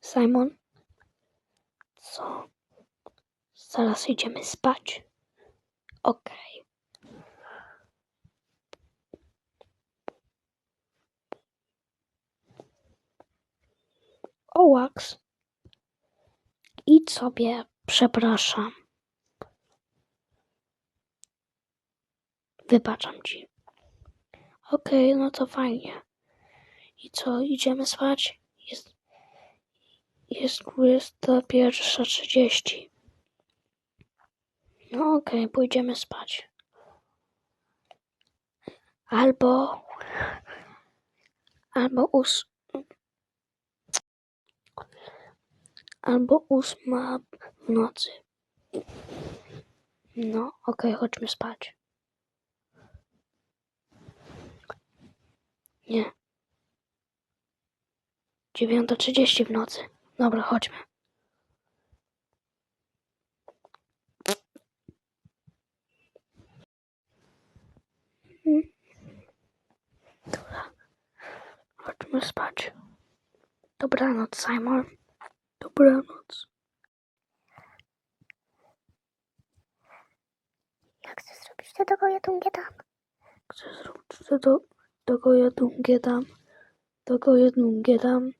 Simon? Co? Zaraz idziemy spać. Okej. O, Wax. Idź sobie, przepraszam. Wybaczam ci. Okej, no to fajnie. I co, idziemy spać? Jest, jest 21.30. No okej, pójdziemy spać. Albo... Albo ós... Albo ósma w nocy. No, okej, chodźmy spać. Nie. Dziewiąta trzydzieści w nocy. Dobra, chodźmy. Mm. Dobra. Chodźmy spać. Dobranoc, Simon. Dobranoc. Jak chcesz zrobić to, tego ja tu tam. Chcę zrobić to tego jedungie dam. Tego jedungie dam.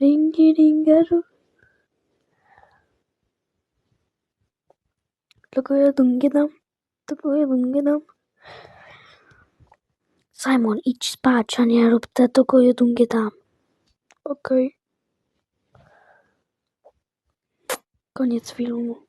Ringi ringeru. Tego jedungie dam. Tego jedungie dam. Simon, idź spać, a nie rób te tego jedungie dam. Okej. Koniec filmu.